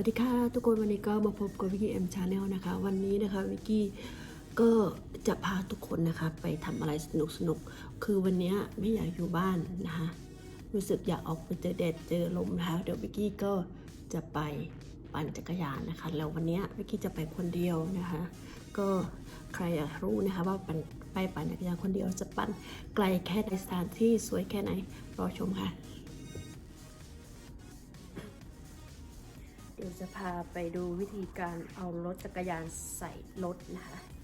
วัสดีค่ะทุกคนวันนี้ก็มาพบกับวิกกี้เอ็มชาแนลนะคะ วันนี้นะคะวิกกี้ก็จะพาทุกคนนะคะ ไปทำอะไรสนุกสนุกคือวันนี้ไม่อยากอยู่บ้านนะคะรู้สึกอยากออกไปเจอแดดเจอลมแล้วเดี๋ยววิกกี้ก็จะไปปั่นจักรยานนะคะแล้ววันนี้วิกกี้จะไปคนเดียวนะคะ ก็ใครอยากรู้นะคะว่าปั่นไปปั่นจักรยานคนเดียวจะปั่นไกลแค่ไหนสถานที่สวยแค่ไหนรอชมค่ะ เดี๋ยวจะพาไปดูวิธีการเอารถจักรยานใส่รถนะคะ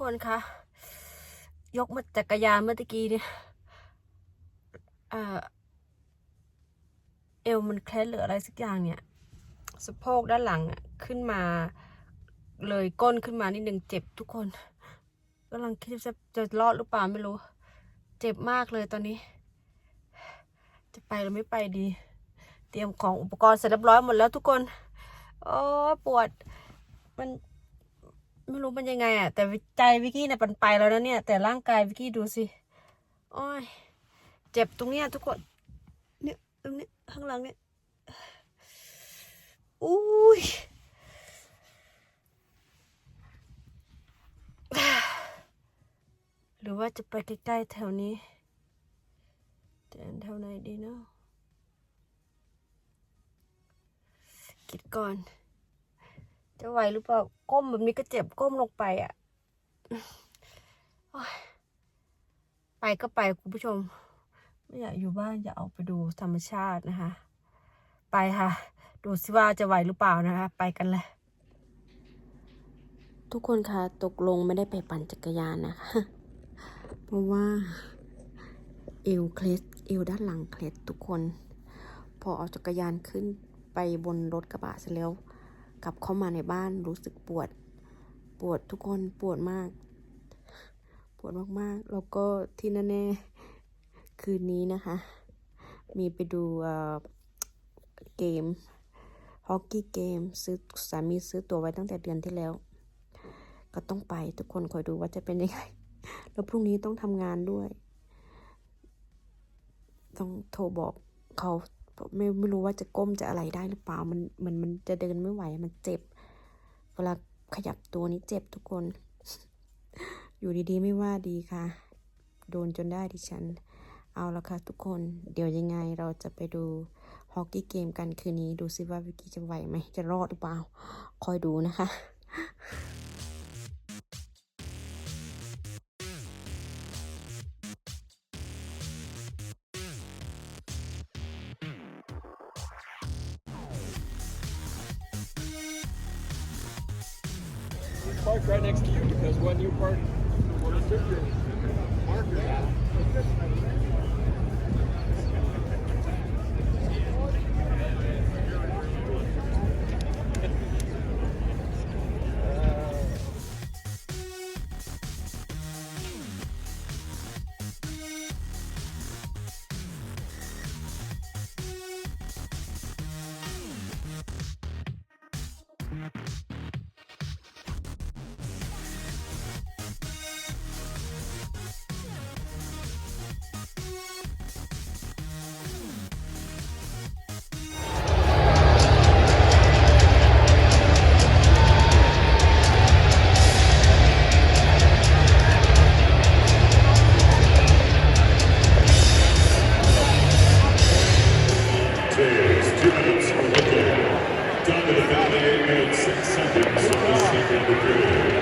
คนคะยกมาจักรยานเมื่อกี้เนี่ยเอวมันเคล็ดหรืออะไรสักอย่างเนี่ยสะโพกด้านหลังขึ้นมา เลยก้นขึ้นมานิดนึงเจ็บทุกคนกำลังคิดจะจะรอดหรือเปล่าไม่รู้ เจ็บมากเลยตอนนี้ จะไปหรือไม่ไปดี เตรียมของอุปกรณ์เสร็จเรียบร้อยหมดแล้วทุกคนโอ้ปวดมัน ไม่รู้มันยังไงอะแต่ใจวิกกี้เนี่ยปันไปแล้วนะเนี่ย แต่ร่างกายวิกกี้ดูสิโอ้ยเจ็บตรงเนี้ยทุกคนเนี่ยตรงเนี้ยข้างหลังเนี่ยอุ้ยหรือว่าจะไปใกล้ๆแถวนี้แต่แถวไหนดีเนาะคิดก่อน จะไหวหรือเปล่า ก้มแบบนี้ก็เจ็บก้มลงไปอะไปก็ไปคุณผู้ชม ไม่อยากอยู่บ้านอยากออกไปดูธรรมชาตินะคะ ไปค่ะ ดูสิว่าจะไหวหรือเปล่านะคะ ไปกันเลย ทุกคนคะตกลงไม่ได้ไปปั่นจักรยานนะคะ เพราะว่า เอวเคล็ดเอวด้านหลังเคล็ดทุกคน พอเอาจักรยานขึ้นไปบนรถกระบะเสร็จแล้ว กลับเข้ามาในบ้านรู้สึกปวด ปวดทุกคนปวดมาก ปวดมากๆ แล้วก็ที่แน่ๆคืนนี้นะคะ มีไปดูเกมฮอกกี้เกมซื้อสามีซื้อตัวไว้ตั้งแต่เดือนที่แล้ว ก็ต้องไปทุกคนคอยดูว่าจะเป็นยังไง แล้วพรุ่งนี้ต้องทำงานด้วย ต้องโทรบอกเขา ไม่ไม่รู้ว่าจะก้มจะอะไรได้หรือเปล่า มันเหมันมันจะเดินไม่ไหว มันเจ็บ เวลาขยับตัวนี้เจ็บทุกคน อยู่ดีๆไม่ว่าดีค่ะ โดนจนได้ดิฉัน เอาละค่ะทุกคน เดี๋ยวยังไงเราจะไปดูฮอกกี้เกมกันคืนนี้ ดูซิว่าวิกกี้จะไหวไหม จะรอดหรือเปล่า คอยดูนะคะ park right next to you because when you park, when you took your marker out, two minutes for Wicklow. Down to the 58 minutes, six seconds of the second period.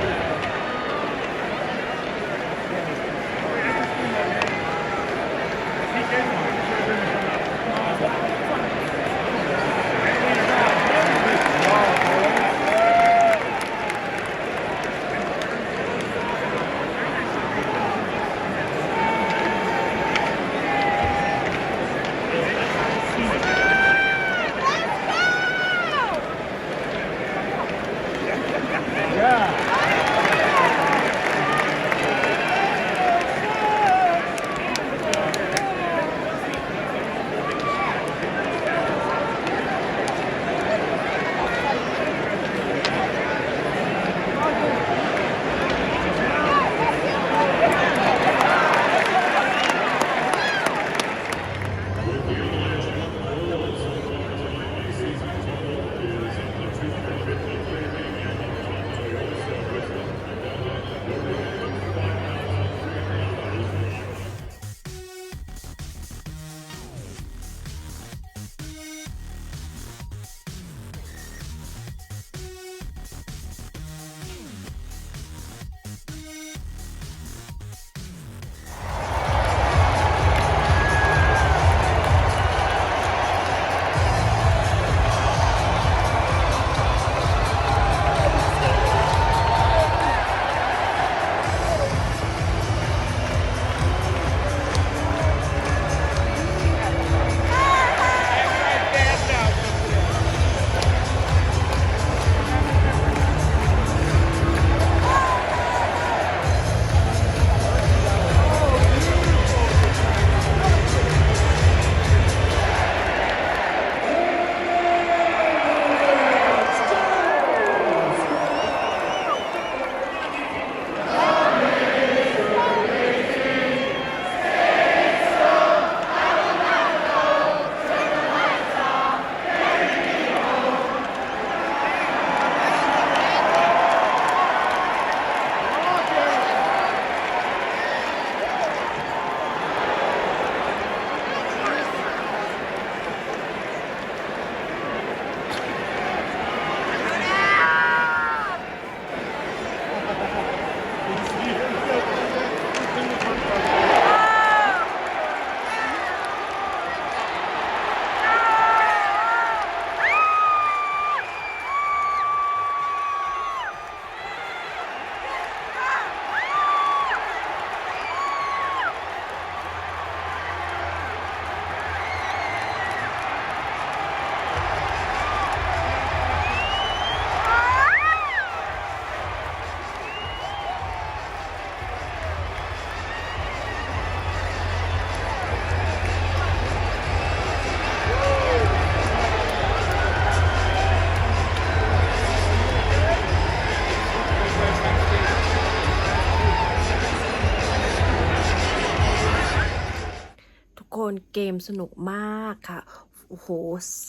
คนเกมสนุกมากค่ะ โอ้โห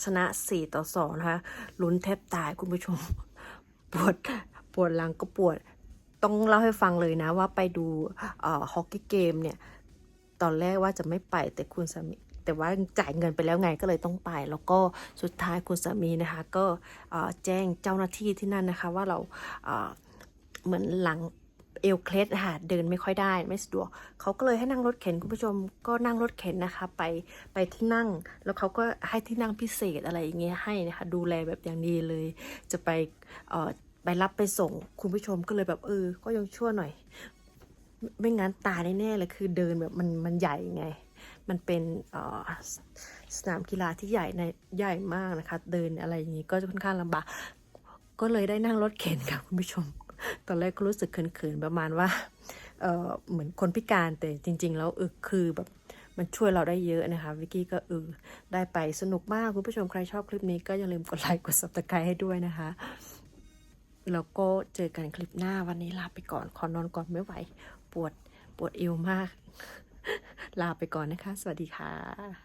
ชนะ 4 ต่อ 2 นะคะ ลุ้นแทบตายคุณผู้ชม ปวด ปวดหลังก็ปวด ต้องเล่าให้ฟังเลยนะว่าไปดูฮอกกี้เกมเนี่ย ตอนแรกว่าจะไม่ไปแต่คุณสามีแต่ว่าจ่ายเงินไปแล้วไงก็เลยต้องไป แล้วก็สุดท้ายคุณสามีนะคะก็แจ้งเจ้าหน้าที่ที่นั่นนะคะว่าเราเหมือนหลัง เอวเคล็ดค่ะเดินไม่ค่อยได้ไม่สะดวกเขาก็เลยให้นั่งรถเข็นคุณผู้ชมก็นั่งรถเข็นนะคะ ไปไปที่นั่ง แล้วเขาก็ให้ที่นั่งพิเศษอะไรอย่างเงี้ยให้นะคะดูแลแบบอย่างดีเลย จะไปเอ่อไปรับไปส่งคุณผู้ชมก็เลยแบบเออ ก็ยังชั่วหน่อย ไม่ไม่งั้นตาแน่ๆเลยคือเดินแบบมันมันใหญ่ไง มันเป็นสนามกีฬาที่ใหญ่ในใหญ่มากนะคะ เดินอะไรอย่างนี้ก็จะค่อนข้างลำบากก็เลยได้นั่งรถเข็นค่ะคุณผู้ชม ตอนแรกก็รู้สึกเขินๆประมาณว่าเออเหมือนคนพิการแต่จริง ๆ แล้วเออคือแบบมันช่วยเราได้เยอะนะคะ วิกกี้ก็เออได้ไปสนุกมากคุณผู้ชมใครชอบคลิปนี้ก็อย่าลืมกดไลค์กด subscribe ให้ด้วยนะคะ แล้วก็เจอกันคลิปหน้าวันนี้ลาไปก่อนขอนอนก่อนไม่ไหว ปวดปวดเอวมาก ลาไปก่อนนะคะ สวัสดีค่ะ